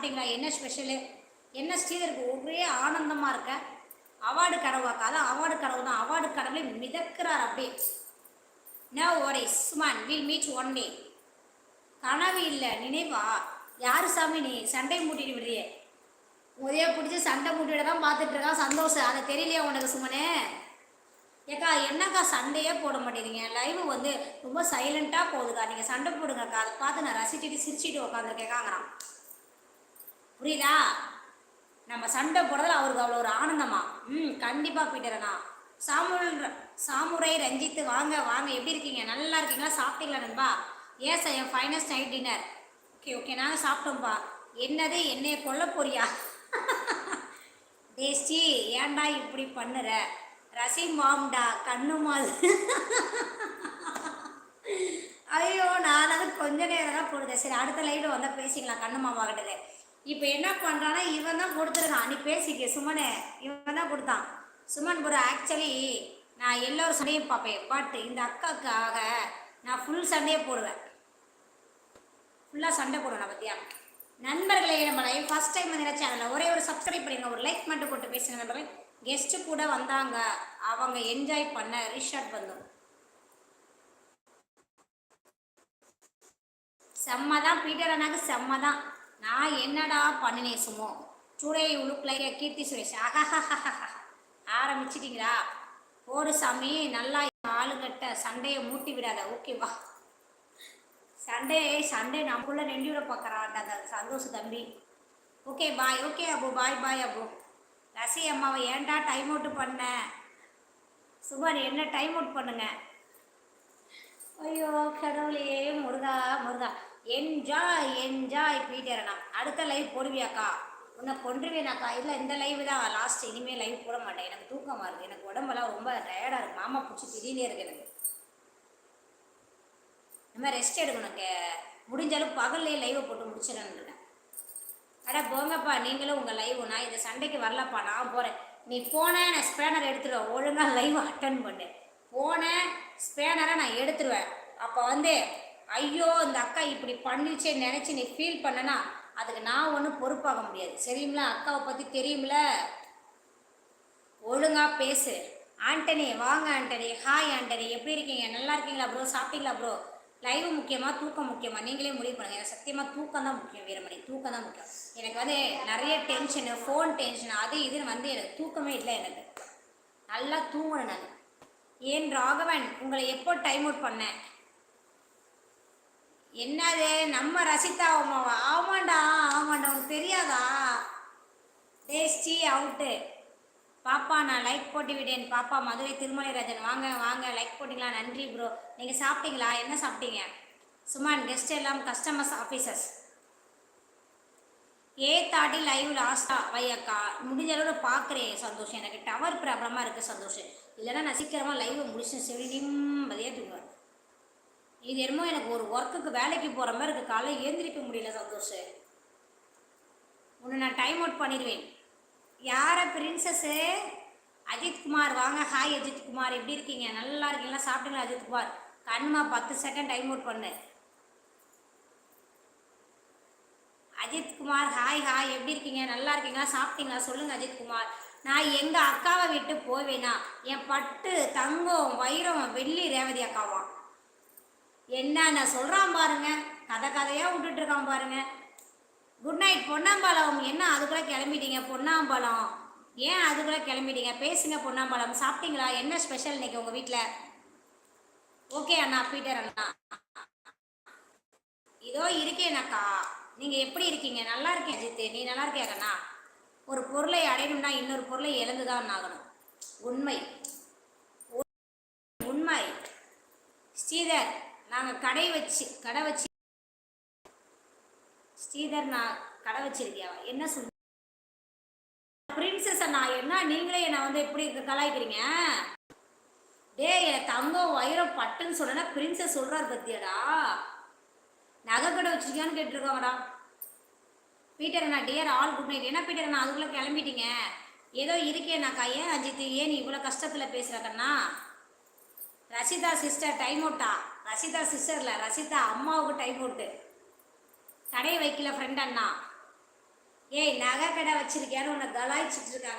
சாப்பிட்டீங்களா? என்ன ஸ்பெஷலு என்ன ஸ்ரீதருக்கு ஒரே ஆனந்தமாக இருக்க? அவார்டு கனவாக்கா அதான் அவார்டு கனவு தான். அவார்டு கடவுளே மிதக்கிறார் அப்படியே. நோ ஒரே Suman will meet one day கனவு இல்லை நினைவா? யாரு சாமி நீ? சண்டை மூட்டிட்டு விடுறியே. உதய பிடிச்சி சண்டை மூட்டிட தான் பார்த்துட்டு இருக்கான். சந்தோஷம். அதை தெரியலையா உனக்கு சுமனே? ஏக்கா என்னக்கா சண்டையே போட மாட்டேங்கிறீங்க? லைவ் வந்து ரொம்ப சைலண்ட்டாக போகுதுக்கா. நீங்கள் சண்டை போடுங்கக்கா. அதை பார்த்து நான் ரசிச்சுட்டு சிரிச்சிட்டு உட்காந்துருக்கேங்கிறான் புரியுதா? நம்ம சண்டை போடுறதுல அவருக்கு அவ்வளோ ஒரு ஆனந்தமா? ம் கண்டிப்பாக பீட்டரண்ணா சாமுல் சாமுரை ரஞ்சித்து வாங்க வாங்க. எப்படி இருக்கீங்க? நல்லா இருக்கீங்களா? சாப்பிட்டீங்களா நண்பா? ஏஸ் என் finest night dinner okay okay நாங்கள் சாப்பிட்டோம்ப்பா என்னது? என்னைய கொல்ல போறியா? டேஸ்டி ஏன்டா இப்படி பண்ணுற? ரசி மாம்டா கண்ணுமால் ஐயோ நான் அது கொஞ்ச நேரம் தான் போடுதேன் சரி அடுத்த லைவில் வந்தால் பேசிக்கலாம். கண்ணு மாமா கிட்டது இப்போ என்ன பண்ணுறான்னா இவன் தான் கொடுத்துருக்கான். நீ பேசிக்க சுமனு. இவன் தான் கொடுத்தான். சுமன் ப்ரோ ஆக்சுவலி நான் எல்லோரும் சண்டையும் பார்ப்பேன். பட் இந்த அக்காக்காக நான் ஃபுல் சண்டையே போடுவேன். ஃபுல்லாக சண்டை போடுவேன் பார்த்தியா நண்பர்களே நம்ம லைவ் ஃபஸ்ட் டைம் வந்து சேனலில் ஒரே ஒரு சப்ஸ்கிரைப் பண்ணிடுங்க ஒரு லைக் மட்டும் போட்டு பேசுங்க நண்பர்களே. கெஸ்ட்டு கூட வந்தாங்க. அவங்க என்ஜாய் பண்ண ரிஷாட் வந்தோம் செம்ம தான் பீட்டர் அண்ணாக்கு செம்ம தான் நான் என்னடா பண்ணினேன் Sumo? Today look like Keerthy Suresh. ஆரம்பிச்சிட்டிங்களா? போடு சாமி நல்லா ஆளுங்கட்ட சண்டையை மூட்டி விடாத. ஓகேவா சண்டே சண்டே நம்மள நெண்டி விட பார்க்குறான் அந்த சந்தோஷ் தம்பி. Okay bye okay Abu. Bye bye Abu. ரசி அம்மாவை ஏன்டா டைம் அவுட் பண்ண? சுபர் என்ன டைம் அவுட் பண்ணுங்க? ஐயோ கடவுளையே முருகா முருகா. என்ஜாய் என்ஜாய் பீட்டரண்ணா அடுத்த லைவ் போடுவியாக்கா உன்னை கொன்றுவேனாக்கா இல்லை இந்த லைவ் தான். லாஸ்ட் இனிமேல் லைவ் போட மாட்டேன். எனக்கு தூக்கமாக இருக்குது எனக்கு உடம்பெல்லாம் ரொம்ப டயர்டாக இருக்குது மாமா பிடிச்சி திடீர்னே இருக்கு எனக்கு. நம்ம மாதிரி ரெஸ்ட் எடுக்கணும் கே- முடிஞ்ச அளவு பகல்லே லைவை போட்டு முடிச்சிடன்னு அட போங்கப்பா. நீங்களும் உங்கள் லைவ் நான் இந்த சண்டைக்கு வரலப்பா. நான் போகிறேன் நீ போன நான் ஸ்பேனர் எடுத்துடுவேன் ஒழுங்காக லைவ் அட்டன் பண்ணு. போனேன் ஸ்பேனரை நான் எடுத்துருவேன். அப்போ வந்து ஐயோ இந்த அக்கா இப்படி பண்ணிச்சே நினச்சி நீ ஃபீல் பண்ணனா அதுக்கு நான் ஒன்றும் பொறுப்பாக முடியாது. சரிங்களா? அக்காவை பற்றி தெரியும்ல? ஒழுங்காக பேசு. ஆண்டனி வாங்க ஆண்டனி. ஹாய் ஆண்டனி. எப்படி இருக்கீங்க? நல்லா இருக்கீங்களா ப்ரோ சாப்பிட்டீங்களா ப்ரோ லைவ் முக்கியமாக தூக்கம் முக்கியமாக நீங்களே முடிவு பண்ணுங்கள் எனக்கு சத்தியமாக தூக்கம் தான் முக்கியம் வீரமணி. தூக்கம் தான் முக்கியம். எனக்கு வந்து நிறைய டென்ஷனு ஃபோன் டென்ஷன் அது இதுன்னு வந்து எனக்கு தூக்கமே இல்லை எனக்கு. நல்லா தூங்கணும் நான். ஏன் ராகவன் உங்களை எப்போ டைம் அவுட் பண்ணேன்? என்னது? நம்ம ரசிதா அம்மாவா? ஆமாண்டா ஆமாண்டா உனக்கு தெரியாதா? Tasty out. பாப்பா நான் லைக் போட்டு விட்டேன் பாப்பா மதுரை திருமலைராஜன். வாங்க வாங்க லைக் போட்டிங்களா? நன்றி ப்ரோ நீங்கள் சாப்பிட்டீங்களா? என்ன சாப்பிட்டீங்க? சுமான் கெஸ்ட் எல்லாம் கஸ்டமர்ஸ் ஆஃபீஸர்ஸ் ஏ தாட்டி லைவ் லாஸ்டா வையக்கா முடிஞ்ச அளவு பார்க்குறேன் சந்தோஷம் எனக்கு டவர் ப்ராப்ளமாக இருக்குது சந்தோஷம் இல்லைன்னா நான் சீக்கிரமாக லைவை முடிச்சு சரி நிம்மதியாக தூங்குவேன். இது என்னமோ எனக்கு ஒரு ஒர்க்குக்கு வேலைக்கு போகிற மாதிரி இருக்குது காலை ஏந்திரிக்க முடியல சந்தோஷம் உன்னை நான் டைம் அவுட் பண்ணிடுவேன். யாரை பிரின்சஸ்ஸு அஜித்குமார் வாங்க. ஹாய் அஜித்குமார் எப்படி இருக்கீங்க? நல்லா இருக்கீங்களா சாப்பிட்டீங்களா அஜித் குமார்? கண்மா பத்து செகண்ட் டைம் அவுட் பண்ணு. அஜித்குமார் ஹாய் ஹாய் எப்படி இருக்கீங்க? நல்லா இருக்கீங்களா? சாப்பிட்டீங்களா? சொல்லுங்கள் அஜித்குமார் நான் எங்கள் அக்காவை விட்டு போவேனா? என் பட்டு தங்கம் வைரம் வெள்ளி ரேவதி அக்காவாம் என்ன சொல்கிறான் பாருங்க. கதை கதையாக விட்டுட்ருக்கான் பாருங்க. குட் நைட் பொன்னாம்பாலம் என்ன அதுக்குள்ளே கிளம்பிட்டீங்க? பொன்னாம்பாலம் ஏன் அதுக்குள்ளே கிளம்பிட்டீங்க? பேசுங்க பொன்னாம்பாலம் சாப்பிட்டீங்களா? என்ன ஸ்பெஷல் இன்னைக்கு உங்கள் வீட்டில் ஓகே அண்ணா பீட்டர் அண்ணா. இதோ இருக்கேனக்கா நீங்கள் எப்படி இருக்கீங்க? நல்லா இருக்கேன் அஜித் நீ நல்லா இருக்கியா கண்ணா? ஒரு பொருளை அடையணும்னா இன்னொரு பொருளை இழந்து தான் ஆகணும். உண்மை. உண்மை. ஸ்ரீதர் நாங்கள் கடை வச்சு கடை வச்சு ஸ்ரீதர் நான் கடை வச்சிருக்கியா என்ன சொல் பிரின்சஸ் அண்ணா என்ன? நீங்களே என்னை வந்து எப்படி கலாய்க்கிறீங்க? டேய் என் தங்கம் வைரம் பட்டுன்னு சொன்னா பிரின்சஸ் சொல்கிறார் பத்தியாடா. நகை கடை வச்சிருக்கியான்னு கேட்டிருக்காங்கடா. பீட்டர் அண்ணா டியர் ஆல் குட் நைட் என்ன பீட்டர் அண்ணா அதுக்குள்ளே கிளம்பிட்டீங்க? ஏதோ இருக்கேனாக்கா ஏன் அஜித் ஏன் நீ இவ்வளோ கஷ்டத்தில் பேசுகிறக்கண்ணா ரசிதா சிஸ்டர் டைம் அவுட்டா ரசிதா சிஸ்டரில் ரசிதா அம்மாவுக்கு டைம் அவுட்டு தடையை வைக்கல ஃப்ரெண்ட் அண்ணா. ஏய் நகை கடை வச்சிருக்கியான்னு உன்னை கலாய்ச்சிட்டு இருக்காங்க.